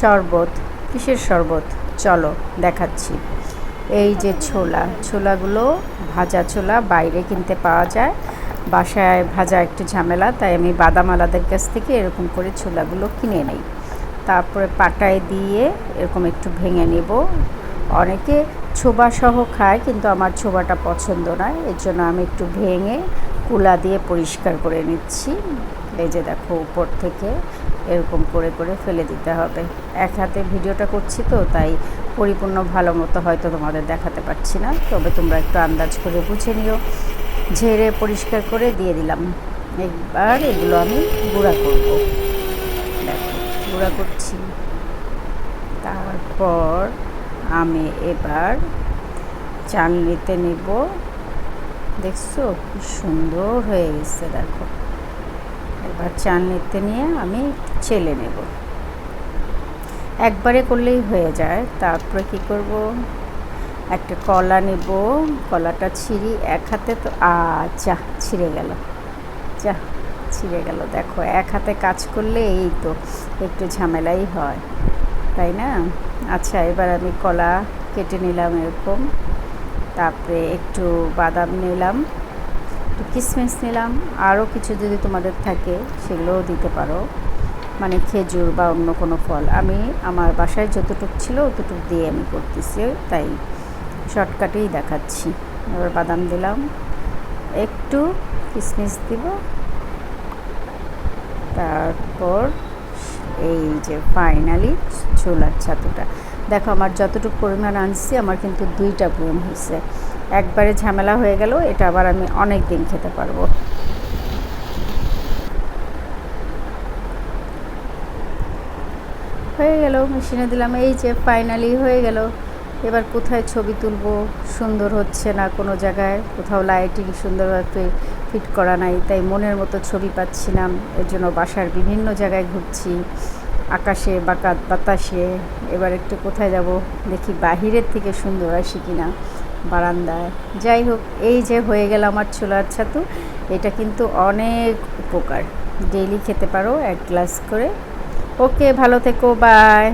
শরবত? কিসের শরবত? চলো, দেখাচ্ছি। এই যে ছোলা, ছোলাগুলো ভাজা ছোলা, বাইরে কিনতে পাওয়া যায়। বাসায় ভাজা একটু ঝামেলা, তাই আমি বাদাম আলাদের কাছ থেকে এরকম করে ছোলাগুলো কিনে নেই। তারপরে পাটায় দিয়ে এরকম একটু ভেঙে নেব। অনেকে ছোবা সহ খায়, কিন্তু আমার ছোবাটা পছন্দ নয়। এর জন্য আমি একটু ভেঙে কুলা দিয়ে পরিষ্কার করে নিচ্ছি। এই যে দেখো উপর থেকে এরকম করে করে ফেলে দিতে হবে। এক হাতে ভিডিওটা করছি তো, তাই পরিপূর্ণ ভালো মতো হয়তো তোমাদের দেখাতে পারছি না। তবে তোমরা একটু আন্দাজ করে বুঝে নিও। ঝেড়ে পরিষ্কার করে দিয়ে দিলাম। একবার এগুলো আমি গুঁড়া করব। দেখো, গুঁড়া করছি। তারপর আমি এবার চালনিতে নিব। দেখছ কি সুন্দর হয়ে গেছে, দেখো। এবার চালনিতে নিয়ে আমি চেলে নেব। একবারে করলেই হয়ে যায়। তারপরে কি করব? একটা কলা নেব। কলাটা ছিঁড়ি এক হাতে তো আচ্ছা ছিঁড়ে গেল। যা ছিঁড়ে গেল। দেখো, এক হাতে কাজ করলে এই তো, একটু ঝামেলাই হয়। তাই না? আচ্ছা এবার আমি কলা কেটে নিলাম এরকম। তারপরে একটু বাদাম নিলাম। একটু কিশমিশ নিলাম, আরও কিছু যদি তোমাদের থাকে সেগুলোও দিতে পারো। মানে খেজুর বা অন্য কোনো ফল। আমি, আমার বাসায় যতটুক ছিল অতটুকু দিয়ে আমি করতেছি, তাই শর্টকাটেই দেখাচ্ছি। এবার বাদাম দিলাম, একটু কিসমিস দিব। তারপর এই যে ফাইনালি ছোলার ছাতুটা। দেখো আমার যতটুকু পরিমাণ আনছি, আমার কিন্তু দুইটা পূরণ হয়েছে। একবারে ঝামেলা হয়ে গেল, এটা আবার আমি অনেক দিন খেতে পারব। হয়ে গেল, মেশিনে দিলাম, এই যে ফাইনালি হয়ে গেল। এবার কোথায় ছবি তুলবো, সুন্দর হচ্ছে না কোনো জায়গায়? কোথাও লাইটিং সুন্দরভাবে ফিট করা নাই, তাই মনের মতো ছবি পাচ্ছি না এর জন্য বাসার বিভিন্ন জায়গায় ঘুরছি। আকাশে বাকাত বাতাসে, এবার একটু কোথায় যাব, দেখি বাহিরের থেকে সুন্দর আসি কিনা বারান্দায়। যাই হোক, এই যে হয়ে গেল আমার ছোলার ছাতু, এটা কিন্তু অনেক উপকার। ডেইলি খেতে পারো, এক গ্লাস করে। ওকে, ভালো থেকো, বাই।